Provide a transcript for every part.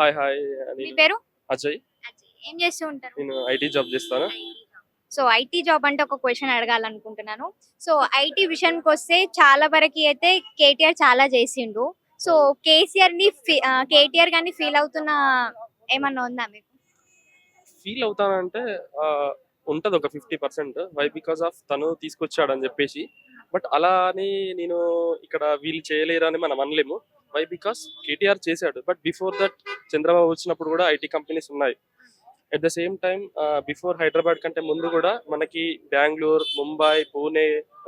Hi hi మీ పేరు? అజయ్. ఏం చేస్తూ ఉంటారు? నేను ఐటీ జాబ్ చేస్తాను. సో ఐటీ జాబ్ అంటే ఒక క్వశ్చన్ అడగాలనుకుంటున్నాను. సో ఐటీ విషయానికి వస్తే చాలా వరకు అయితే కేటీఆర్ చాలా చేసిండు. సో కేసీఆర్ని కేటీఆర్ గాని ఫీల్ అవుతున్న ఏమన్నా ఉందా మీకు? ఫీల్ అవుతానంటే ఉంటది ఒక fifty percent. Why because of తను తీసుకొచ్చాడు అని చెప్పేసి. బట్ అలా అని నేను ఇక్కడ వీళ్ళు చేయలేరు అని మనం అనలేము. వై బికాస్ కేటీఆర్ చేశాడు. బట్ బిఫోర్ దట్ చంద్రబాబు వచ్చినప్పుడు కూడా ఐటీ కంపెనీస్ ఉన్నాయి. At the same time before Hyderabad కంటే ముందు కూడా మనకి బెంగళూరు ముంబై పూణే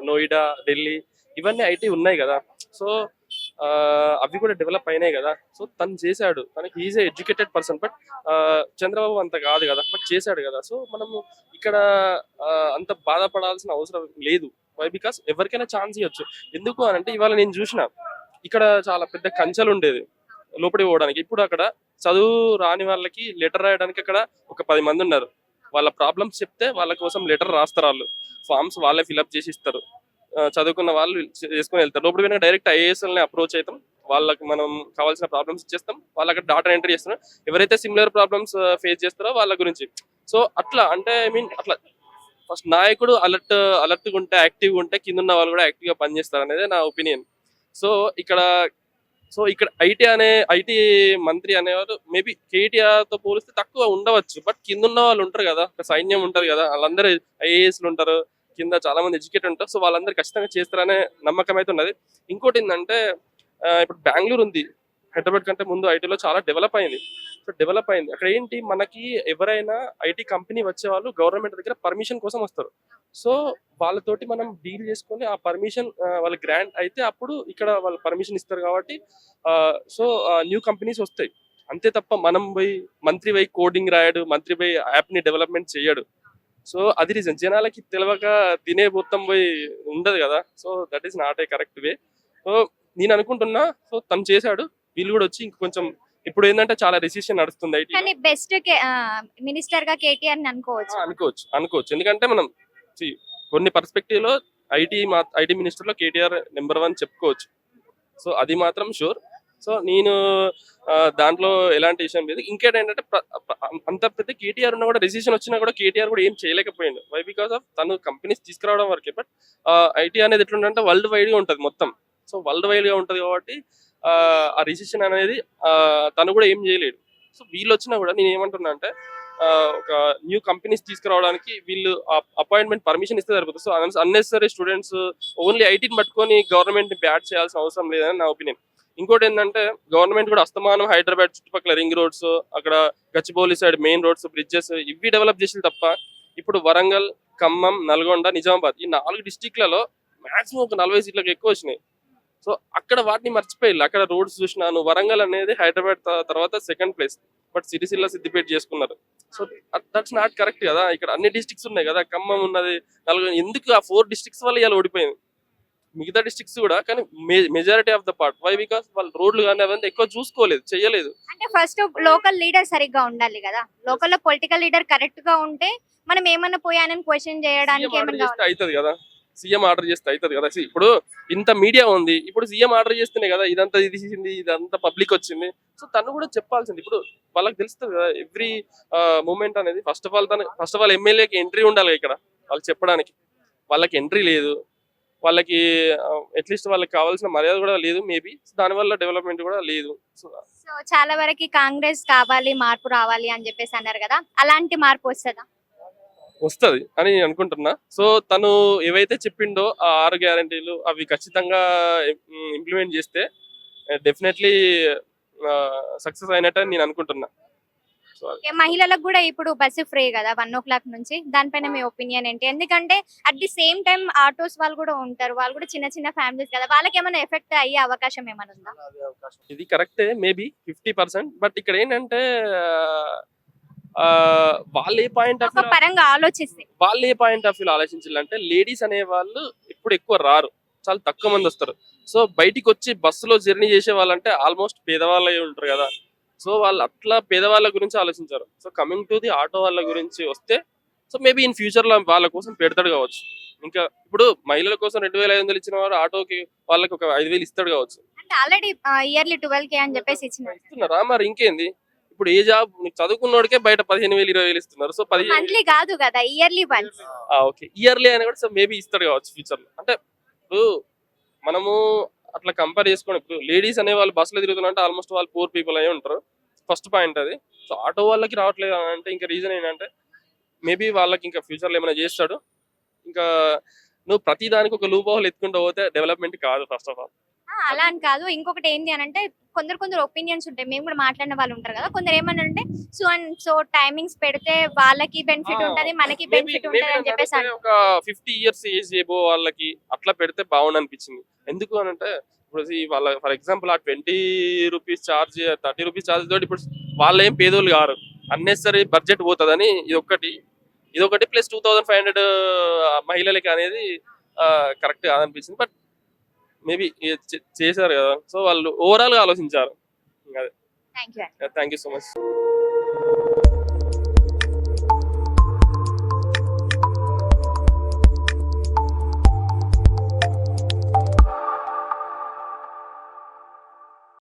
నోయిడా ఢిల్లీ ఇవన్నీ ఐటీ ఉన్నాయి కదా. సో uh, అవి కూడా డెవలప్ అయినాయి కదా. సో తను చేశాడు. తనకి is educated person but Chandrababu అంత కాదు కదా. బట్ చేశాడు కదా. సో మనము ఇక్కడ uh, అంత బాధపడాల్సిన అవసరం లేదు. వై బికాస్ ఎవరికైనా ఛాన్స్ ఇవ్వచ్చు. ఎందుకు అని అంటే ఇవాళ నేను చూసిన ఇక్కడ చాలా పెద్ద కంచెలు ఉండేది లోపలికి పోవడానికి. ఇప్పుడు అక్కడ చదువు రాని వాళ్ళకి లెటర్ రాయడానికి అక్కడ ఒక పది మంది ఉన్నారు. వాళ్ళ ప్రాబ్లమ్స్ చెప్తే వాళ్ళ కోసం లెటర్ రాస్తారు వాళ్ళు. ఫామ్స్ వాళ్ళే ఫిల్అప్ చేసి ఇస్తారు. చదువుకున్న వాళ్ళు చేసుకుని వెళ్తారు. లోపలికి పోయినా డైరెక్ట్ ఐఏఎస్ఎల్ని అప్రోచ్ అవుతాం. వాళ్ళకి మనం కావాల్సిన ప్రాబ్లమ్స్ ఇచ్చేస్తాం. వాళ్ళు అక్కడ డాటా ఎంట్రీ చేస్తున్నారు ఎవరైతే సిమిలర్ ప్రాబ్లమ్స్ ఫేస్ చేస్తారో వాళ్ళ గురించి. సో అట్లా అంటే ఐ మీన్ అట్లా. ఫస్ట్ నాయకుడు అలర్ట్ అలర్ట్గా ఉంటే యాక్టివ్గా ఉంటే కింద ఉన్న వాళ్ళు కూడా యాక్టివ్గా పనిచేస్తారు అనేది నా ఒపీనియన్ సో ఇక్కడ సో ఇక్కడ ఐటీ అనే ఐటీ మంత్రి అనేవారు మేబీ కేటీఆర్తో పోలిస్తే తక్కువ ఉండవచ్చు. బట్ కింద ఉన్న వాళ్ళు ఉంటారు కదా ఒక సైన్యం ఉంటారు కదా వాళ్ళందరూ ఐఏఎస్లు ఉంటారు కింద చాలా మంది ఎడ్యుకేటెడ్ ఉంటారు. సో వాళ్ళందరూ ఖచ్చితంగా చేస్తారనే నమ్మకం అయితే ఉన్నది. ఇంకోటి ఏంటంటే ఇప్పుడు బెంగళూరు ఉంది. హైదరాబాద్ కంటే ముందు ఐటీలో చాలా డెవలప్ అయింది. సో డెవలప్ అయింది. అక్కడ ఏంటి? మనకి ఎవరైనా ఐటీ కంపెనీ వచ్చే వాళ్ళు గవర్నమెంట్ దగ్గర పర్మిషన్ కోసం వస్తారు. సో వాళ్ళతోటి మనం డీల్ చేసుకొని ఆ పర్మిషన్ వాళ్ళ గ్రాంట్ అయితే అప్పుడు ఇక్కడ వాళ్ళు పర్మిషన్ ఇస్తారు కాబట్టి సో న్యూ కంపెనీస్ వస్తాయి. అంతే తప్ప మనం పోయి మంత్రి పోయి కోడింగ్ రాయడు మంత్రి పోయి యాప్ని డెవలప్మెంట్ చేయడు సో అది రీజన్. జనాలకి తెలియక తినే మొత్తం పోయి ఉండదు కదా. So that is not a correct way. So నేను అనుకుంటున్నా సో తను చేశాడు. వీళ్ళు కూడా వచ్చి ఇంకొంచెం ఇప్పుడు ఏంటంటే చాలా రెసిషన్ నడుస్తుంది కానీ బెస్ట్ మినిస్టర్గా కేటీఆర్ని అనుకోవచ్చు. అనుకోవచ్చు అనుకోవచ్చు. ఎందుకంటే మనం కొన్ని పర్స్పెక్టివ్లో ఐటీ మా ఐటీ మినిస్టర్లో కేటీఆర్ నెంబర్ వన్ చెప్పుకోవచ్చు. సో అది మాత్రం షూర్ సో నేను దాంట్లో ఎలాంటి విషయం లేదు. ఇంకేంటి ఏంటంటే అంత పెద్ద కేటీఆర్ ఉన్నా కూడా రెసిషన్ వచ్చినా కూడా కేటీఆర్ కూడా ఏం చేయలేకపోయింది వై బికాస్ ఆఫ్ తను కంపెనీస్ తీసుకురావడం వరకే. బట్ ఐటీ అనేది ఎట్లుంటే వరల్డ్ వైడ్గా ఉంటుంది మొత్తం. సో వరల్డ్ వైడ్గా ఉంటుంది కాబట్టి ఆ, రిసెషన్ అనేది తను కూడా ఏం చేయలేడు. సో వీళ్ళు వచ్చినా కూడా నేను ఏమంటున్నా అంటే ఒక న్యూ కంపెనీస్ తీసుకురావడానికి వీళ్ళు అపాయింట్మెంట్ పర్మిషన్ ఇస్తే సరిపోతుంది. సో అన్నెసరీ స్టూడెంట్స్ ఓన్లీ ఐటీని పట్టుకొని గవర్నమెంట్ని బ్యాట్ చేయాల్సిన అవసరం లేదని నా ఒపీనియన్ ఇంకోటి ఏంటంటే గవర్నమెంట్ కూడా అస్తమానం హైదరాబాద్ చుట్టుపక్కల రింగ్ రోడ్స్ అక్కడ Gachibowli side main roads bridges ఇవి డెవలప్ చేసి తప్ప ఇప్పుడు వరంగల్ ఖమ్మం నల్గొండ నిజామాబాద్ ఈ నాలుగు డిస్టిక్లలో మాక్సిమం ఒక నలభై సీట్లకు ఎక్కువ వచ్చినాయి. సో అక్కడ వాటిని మర్చిపోయారు. అక్కడ రోడ్స్ చూసినాను. వరంగల్ అనేది హైదరాబాద్ తర్వాత second place but Sircilla Siddipet చేసుకున్నారు. సో దట్స్ నాట్ కరెక్ట్ కదా. ఇక్కడ అన్ని డిస్ట్రిక్ట్స్ ఉన్నాయి కదా. ఖమ్మం ఉన్నది నల్గొండ ఎందుకు ఆ ఫోర్ డిస్ట్రిక్ట్స్ వల్ల ఇలా ఓడిపోయింది? మిగతా డిస్ట్రిక్ట్స్ కూడా కానీ majority of the part why because వాళ్ళు రోడ్లు కానీ అవన్నీ ఎక్కువ చూసుకోలేదు చేయలేదు అంటే ఫస్ట్ లోకల్ లీడర్ సరిగ్గా ఉండాలి కదా. లోకల్ పొలిటికల్ లీడర్ కరెక్ట్గా ఉంటే మనం ఏమన్నా పోయానని క్వశ్చన్ చేయడానికి అవుతుంది కదా. సీఎం ఆర్డర్ చేస్తే అవుతుంది కదా. ఇప్పుడు ఇంత మీడియా ఉంది ఇప్పుడు సీఎం ఆర్డర్ చేస్తేనే కదా ఇదంతా ఇది చేసింది ఇదంతా పబ్లిక్ వచ్చింది. సో తను కూడా చెప్పాల్సింది ఇప్పుడు వాళ్ళకి తెలుస్తుంది కదా ఎవ్రీ మూమెంట్ అనేది ఫస్ట్ ఆఫ్ ఆల్ తను ఫస్ట్ ఆఫ్ ఆల్ ఎమ్మెల్యేకి ఎంట్రీ ఉండాలి ఇక్కడ వాళ్ళు చెప్పడానికి. వాళ్ళకి ఎంట్రీ లేదు వాళ్ళకి అట్లీస్ట్ వాళ్ళకి కావాల్సిన మర్యాద కూడా లేదు మేబీ. దానివల్ల డెవలప్మెంట్ కూడా లేదు. సో సో చాలా వరకు కాంగ్రెస్ కావాలి మార్పు రావాలి అని చెప్పేసి అన్నారు కదా. అలాంటి మార్పు వస్తుందా? వస్తది అని నేను అనుకుంటున్నా. సో తను ఏవైతే చెప్పిండో ఆ ఆరు గ్యారంటీలు అవి ఖచ్చితంగా ఇంప్లిమెంట్ చేస్తే డెఫినెట్లీ సక్సెస్ అయినట్టు నేను అనుకుంటున్నా. మహిళలకు కూడా ఇప్పుడు బస్సు ఫ్రీ కదా వన్ ఓ క్లాక్ నుంచి. దానిపైన మీ ఒపీనియన్ ఏంటి? ఎందుకంటే at the same time autos వాళ్ళు కూడా ఉంటారు. వాళ్ళు కూడా చిన్న చిన్న ఫ్యామిలీస్ కదా. వాళ్ళకి ఏమైనా ఎఫెక్ట్ అయ్యే అవకాశం ఏమైనా ఉందా? ఇది కరెక్టే మేబీ ఫిఫ్టీ పర్సెంట్ బట్ ఇక్కడ ఏంటంటే వాళ్ళు ఏ పాయింట్ ఆఫ్ పరంగా ఆలోచిస్తే. వాళ్ళు ఏ పాయింట్ ఆఫ్ వ్యూ ఆలోచించాలంటే లేడీస్ అనే వాళ్ళు ఇప్పుడు ఎక్కువ రారు. చాలా తక్కువ మంది వస్తారు. సో బయటికి వచ్చి బస్సులో జర్నీ చేసే వాళ్ళంటే ఆల్మోస్ట్ పేదవాళ్ళే ఉంటారు కదా. సో వాళ్ళు అట్లా పేదవాళ్ళ గురించి ఆలోచించారు. So coming to the auto వాళ్ళ గురించి వస్తే సో మేబీ ఇన్ ఫ్యూచర్లో వాళ్ళ కోసం పెడతాడు కావచ్చు. ఇంకా ఇప్పుడు మహిళల కోసం రెండు వేల ఐదు వందలు ఇచ్చిన వాడు ఆటోకి వాళ్ళకి ఒక ఐదు వేలు ఇస్తాడు కావచ్చు. ఆల్రెడీ ఇయర్లీ ట్వెల్వ్ కే అని చెప్పేసి ఇచ్చినారు. ఇస్తున్నారా? మరి ఇంకేంది? ఇప్పుడు ఏ జాబ్? చదువుకున్నోడికే బయట పదిహేను వేలు ఇరవై వేలు ఇస్తున్నారు. సో పదిహేను మంత్లీ కాదు కదా ఇయర్లీ వన్స్. ఓకే. ఇయర్లీ అని కూడా సో మేబీ ఇస్తాడు కావచ్చు ఫ్యూచర్లో అంటే ఇప్పుడు మనము అట్లా కంపేర్ చేసుకొని ఇప్పుడు లేడీస్ అనే వాళ్ళు బస్సులో తిరుగుతున్నారంటే ఆల్మోస్ట్ వాళ్ళు పూర్ పీపుల్ అయి ఉంటారు. ఫస్ట్ పాయింట్ అది. సో ఆటో వాళ్ళకి రావట్లేదు అని అంటే ఇంకా రీజన్ ఏంటంటే మేబీ వాళ్ళకి ఇంకా ఫ్యూచర్లో ఏమైనా చేస్తాడు. ఇంకా నువ్వు ప్రతి దానికి ఒక లూప్ హోల్ ఎత్తుకుంటూ పోతే డెవలప్మెంట్ కాదు ఫస్ట్ ఆఫ్ ఆల్. అలా అని కాదు. ఇంకొకటి ఏంటి అని అంటే కొందరు కొందరు ఒపీనియన్స్ ఉంటాయి. మేము కూడా మాట్లాడిన వాళ్ళు ఉంటారు కదా. కొందరు ఏమన్నా అంటే సో అండ్ సో టైమింగ్స్ పెడితే వాళ్ళకి బెనిఫిట్ ఉంటది మనకి బెనిఫిట్ ఉంటది అని చెప్పేసి. ఒక ఫిఫ్టీ ఇయర్స్ ఏజ్ చేయబో వాళ్ళకి అట్లా పెడితే బాగుండు అనిపించింది ఎందుకు అని అంటే ఇప్పుడు వాళ్ళ ఫర్ ఎగ్జాంపుల్ ఆ twenty rupees charge thirty rupees charge తోటి ఇప్పుడు వాళ్ళు ఏం పేదోళ్ళు కారు. అన్నెసరీ బడ్జెట్ పోతుందని ఇది ఒకటి ఇది ఒకటి plus two thousand five hundred మహిళలకి అనేది కరెక్ట్ కాదనిపించింది. బట్ మేబీ చేశారు కదా. సో వాళ్ళు ఓవరాల్గా ఆలోచించారు thank you thank you so much